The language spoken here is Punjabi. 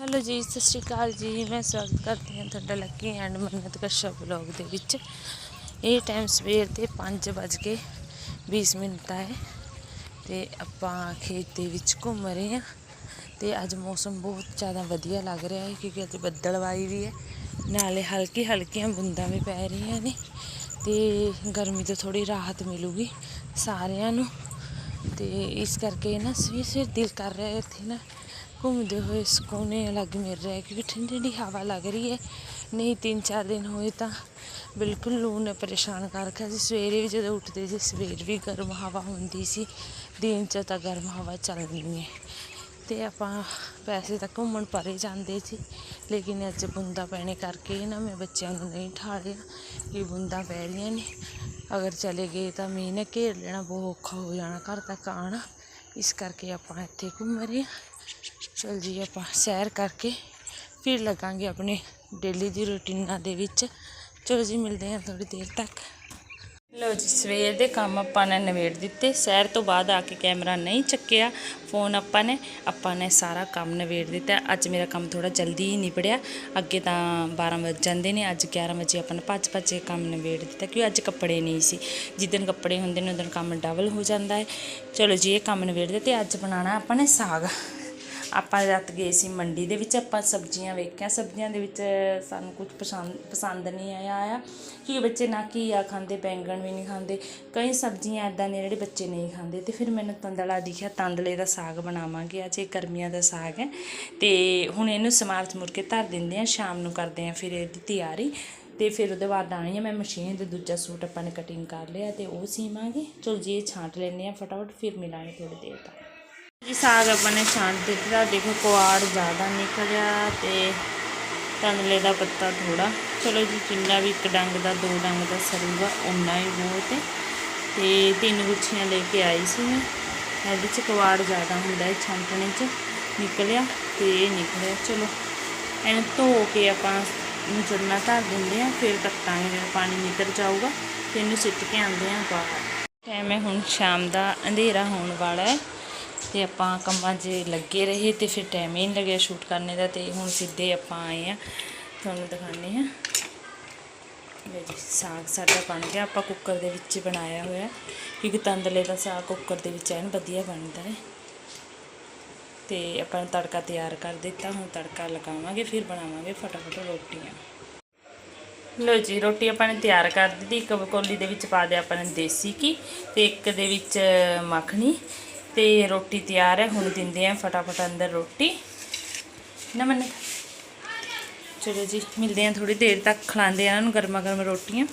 ਹੈਲੋ ਜੀ, ਸਤਿ ਸ਼੍ਰੀ ਅਕਾਲ ਜੀ। ਮੈਂ ਸਵਾਗਤ ਕਰਦੀ ਹਾਂ ਤੁਹਾਡਾ ਲੱਕੀ ਐਂਡ ਮੰਨਤ ਕਸ਼ਾ ਬਲੌਗ ਦੇ ਵਿੱਚ। ਇਹ ਟਾਈਮ ਸਵੇਰ ਦੇ 5 ਵੱਜ ਕੇ 20 ਮਿੰਟ ਦਾ ਹੈ ਤੇ ਆਪਾਂ ਖੇਤ ਦੇ ਵਿੱਚ ਘੁੰਮ ਰਹੇ ਹਾਂ ਤੇ ਅੱਜ ਮੌਸਮ ਬਹੁਤ ਜ਼ਿਆਦਾ ਵਧੀਆ ਲੱਗ ਰਿਹਾ ਹੈ ਕਿਉਂਕਿ ਅੱਜ ਬੱਦਲਵਾਈ ਵੀ ਹੈ। ਨਾਲੇ ਹਲਕੀ ਹਲਕੀਆਂ ਬੂੰਦਾਂ ਵੀ ਪੈ ਰਹੀਆਂ ਨੇ ਤੇ ਗਰਮੀ ਤੋਂ ਥੋੜੀ ਰਾਹਤ ਮਿਲੂਗੀ ਸਾਰਿਆਂ ਨੂੰ। ਤੇ ਇਸ ਕਰਕੇ ਨਾ ਸਵੇਰ ਸਵੇਰ ਦਿਲ ਕਰ ਰਿਹਾ ਇੱਥੇ ਨਾ ਘੁੰਮਦੇ ਹੋਏ ਸਕੂਨ ਅਲੱਗ ਮਿਲ ਰਿਹਾ ਹੈ ਕਿਉਂਕਿ ਠੰਡੀ ਠੰਡੀ ਹਵਾ ਲੱਗ ਰਹੀ ਹੈ। ਨਹੀਂ, ਤਿੰਨ ਚਾਰ ਦਿਨ ਹੋਏ ਤਾਂ ਬਿਲਕੁਲ ਲੂ ਨੇ ਪਰੇਸ਼ਾਨ ਕਰ ਰੱਖਿਆ ਸੀ। ਸਵੇਰੇ ਵੀ ਜਦੋਂ ਉੱਠਦੇ ਸੀ, ਸਵੇਰ ਵੀ ਗਰਮ ਹਵਾ ਹੁੰਦੀ ਸੀ। ਦਿਨ 'ਚ ਤਾਂ ਗਰਮ ਹਵਾ ਚੱਲਦੀ ਹੈ। ਤੇ ਆਪਾਂ ਪੈਸੇ ਤਾਂ ਘੁੰਮਣ ਪਰੇ ਜਾਂਦੇ ਸੀ, ਲੇਕਿਨ ਅੱਜ ਬੁੰਦਾ ਪੈਣੇ ਕਰਕੇ ਨਾ ਮੈਂ ਬੱਚਿਆਂ ਨੂੰ ਨਹੀਂ ਠਾਲਿਆ ਕਿ ਬੁੰਦਾ ਪੈ ਰਹੀਆਂ ਨੇ। ਅਗਰ ਚਲੇ ਗਏ ਤਾਂ ਮੀਂਹ ਨੇ ਘੇਰ ਲੈਣਾ, ਬਹੁਤ ਔਖਾ ਹੋ ਜਾਣਾ, ਘਰ ਤੱਕ ਆਉਣਾ ਇਸ ਕਰਕੇ ਆਪਾਂ ਇੱਥੇ ਘੁੰਮ ਰਹੇ ਹਾਂ। ਚਲ ਜੀ ਆਪਾਂ ਸੈਰ ਕਰਕੇ ਫਿਰ ਲੱਗਾਂਗੇ ਆਪਣੇ ਡੇਲੀ ਦੀ ਰੁਟੀਨਾਂ ਦੇ ਵਿੱਚ। ਚਲੋ ਜੀ, ਮਿਲਦੇ ਹਾਂ ਥੋੜੀ ਦੇਰ ਤੱਕ। ਲਓ ਜੀ, ਸਵੇਰ ਦੇ ਕੰਮ ਆਪਾਂ ਨੇ ਨਵੇੜ ਦਿੱਤੇ। ਸੈਰ ਤੋਂ ਬਾਅਦ ਆ ਕੇ ਕੈਮਰਾ ਨਹੀਂ ਚੱਕਿਆ, ਫੋਨ ਆਪਾਂ ਨੇ ਆਪਾਂ ਨੇ ਸਾਰਾ ਕੰਮ ਨਵੇੜ ਦਿੱਤਾ। ਅੱਜ ਮੇਰਾ ਕੰਮ ਥੋੜਾ ਜਲਦੀ ਹੀ ਨਿਬੜਿਆ। ਅੱਗੇ ਤਾਂ 12 ਵਜ ਜਾਂਦੇ ਨੇ, ਅੱਜ 11 ਵਜੇ ਆਪਾਂ ਨੇ ਭੱਜ ਭੱਜ ਕੇ ਕੰਮ ਨਵੇੜ ਦਿੱਤਾ, ਕਿਉਂਕਿ ਅੱਜ ਕੱਪੜੇ ਨਹੀਂ ਸੀ। ਜਿੱਦਣ ਕੱਪੜੇ ਹੁੰਦੇ ਨੇ ਉਦੋਂ ਕੰਮ ਡਬਲ ਹੋ ਜਾਂਦਾ ਹੈ। ਚਲੋ ਜੀ, ਇਹ ਕੰਮ ਨਵੇੜ ਦਿੱਤੇ। ਤੇ ਅੱਜ ਬਣਾਉਣਾ ਆਪਾਂ ਨੇ ਸਾਗ। ਆਪਾਂ ਰਾਤ ਗਏ ਸੀ ਮੰਡੀ ਦੇ ਵਿੱਚ, ਆਪਾਂ ਸਬਜ਼ੀਆਂ ਵੇਖੀਆਂ। ਸਬਜ਼ੀਆਂ ਦੇ ਵਿੱਚ ਸਾਨੂੰ ਕੁਝ ਪਸੰਦ ਪਸੰਦ ਨਹੀਂ ਆਇਆ ਆਇਆ ਕਿ ਬੱਚੇ ਨਾ ਘੀਆ ਖਾਂਦੇ, ਬੈਂਗਣ ਵੀ ਨਹੀਂ ਖਾਂਦੇ। ਕਈ ਸਬਜ਼ੀਆਂ ਐਦਾਂ ਨੇ ਜਿਹੜੇ ਬੱਚੇ ਨਹੀਂ ਖਾਂਦੇ। ਤੇ ਫਿਰ ਮੈਨੂੰ ਤੰਦਲਾ ਦਿਖਿਆ, ਤੰਦਲੇ ਦਾ ਸਾਗ ਬਣਾਵਾਂਗੇ। ਅੱਜ ਇਹ ਗਰਮੀਆਂ ਦਾ ਸਾਗ ਹੈ। ਤੇ ਹੁਣ ਇਹਨੂੰ ਸਮਾਰਤ ਮੁਰ ਕੇ ਧਰ ਦਿੰਦੇ ਆ ਸ਼ਾਮ ਨੂੰ ਕਰਦੇ ਆ ਫਿਰ ਇਹਦੀ ਤਿਆਰੀ। ਤੇ ਫਿਰ ਉਹਦੇ ਬਾਅਦ ਆਣੀ ਹੈ ਮੈਂ ਮਸ਼ੀਨ ਤੇ ਦੂਜਾ ਸੂਟ ਆਪਾਂ ਨੇ ਕਟਿੰਗ ਕਰ ਲਿਆ ਤੇ ਉਹ ਸੀਵਾਂਗੇ। ਚਲੋ ਜੀ, ਇਹ ਛਾਂਟ ਲੈਂਦੇ ਆ ਫਟਾਫਟ, ਫਿਰ ਮਿਲਾਂਗੇ ਥੋੜੀ ਦੇਰ ਤੱਕ ਜੀ, ਸਾਗ ਆਪਾਂ ਨੇ ਛਾਂਟ ਦਿੱਤਾ। ਦੇਖੋ ਕੁਆੜ ਜ਼ਿਆਦਾ ਨਿਕਲਿਆ ਤੇ ਤੰਦਲੇ ਦਾ ਪੱਤਾ ਥੋੜਾ ਚਲੋ ਜੀ, ਜਿੰਨਾ ਵੀ ਇੱਕ ਡੰਗ ਦਾ, ਦੋ ਡੰਗ ਦਾ ਸਰੂਗਾ ਉਨਾ ਹੀ ਬਹੁਤ ਹੈ ਤੇ ਤਿੰਨ ਗੁੱਛੀਆਂ ਲੈ ਕੇ ਆਈ ਸੀ ਮੈਂ। ਇਹਦੇ ਚ ਕੁਆੜ ਜ਼ਿਆਦਾ ਹੁੰਦਾ ਹੈ, ਛਾਂਟਣੇ ਚ ਨਿਕਲਿਆ ਤੇ ਇਹ ਨਿਕਲਿਆ। ਚਲੋ, ਇਹਨੂੰ ਧੋ ਕੇ ਆਪਾਂ ਨੂੰ ਚੁਰਨਾ ਧਰ ਦਿੰਦੇ ਆ ਫਿਰ ਕੱਟਾਂਗੇ ਜਦੋਂ ਪਾਣੀ ਨਿਕਲ ਜਾਊਗਾ ਤੇ ਇਹਨੂੰ ਸਿੱਟ ਕੇ ਆਉਂਦੇ ਆ ਬਾਹਰ। ਟਾਈਮ ਹੈ ਹੁਣ ਸ਼ਾਮ ਦਾ, ਅੰਧੇਰਾ ਹੋਣ ਵਾਲਾ ਹੈ। ਤੇ ਆਪਾਂ ਕੰਮਾਂ 'ਚ ਲੱਗੇ ਰਹੇ ਤੇ ਫਿਰ ਟਾਈਮ ਹੀ ਨਹੀਂ ਲੱਗਿਆ ਸ਼ੂਟ ਕਰਨੇ ਦਾ ਤੇ ਹੁਣ ਸਿੱਧੇ ਆਪਾਂ ਆਏ ਆ ਤੁਹਾਨੂੰ ਦਿਖਾਉਂਦੇ ਆ ਲੈ ਜੀ, ਸਾਗ ਸਾਡਾ ਬਣ ਗਿਆ। ਆਪਾਂ ਕੁੱਕਰ ਦੇ ਵਿੱਚ ਬਣਾਇਆ ਹੋਇਆ। ਕਿਉਂਕਿ ਤੰਦਲੇ ਦਾ ਸਾਗ ਕੁੱਕਰ ਦੇ ਵਿੱਚ ਐਨ ਵਧੀਆ ਬਣਦਾ ਹੈ। ਤੇ ਆਪਾਂ ਤੜਕਾ ਤਿਆਰ ਕਰ ਦਿੱਤਾ। ਹੁਣ ਤੜਕਾ ਲਗਾਵਾਂਗੇ, ਫਿਰ ਬਣਾਵਾਂਗੇ ਫਟਾਫਟ ਰੋਟੀਆਂ। ਲੋ ਜੀ, ਰੋਟੀ ਆਪਾਂ ਨੇ ਤਿਆਰ ਕਰ ਦਿੱਤੀ। ਇੱਕ ਕੋਲੀ ਦੇ ਵਿੱਚ ਪਾ ਦਿਆ ਆਪਾਂ ਨੇ ਦੇਸੀ ਘੀ ਤੇ ਇੱਕ ਦੇ ਵਿੱਚ ਮੱਖਣੀ। ਤੇ ਰੋਟੀ ਤਿਆਰ ਹੈ, ਹੁਣ ਦਿੰਦੇ ਆ ਫਟਾਫਟ ਅੰਦਰ ਰੋਟੀ। ਨਾ ਮੰਨੇ? ਚਲੋ ਜੀ, ਮਿਲਦੇ ਆ ਥੋੜੀ ਦੇਰ ਤੱਕ, ਖਿਲਾਉਂਦੇ ਆ ਇਹਨਾਂ ਨੂੰ ਗਰਮਾ ਗਰਮ ਰੋਟੀਆਂ।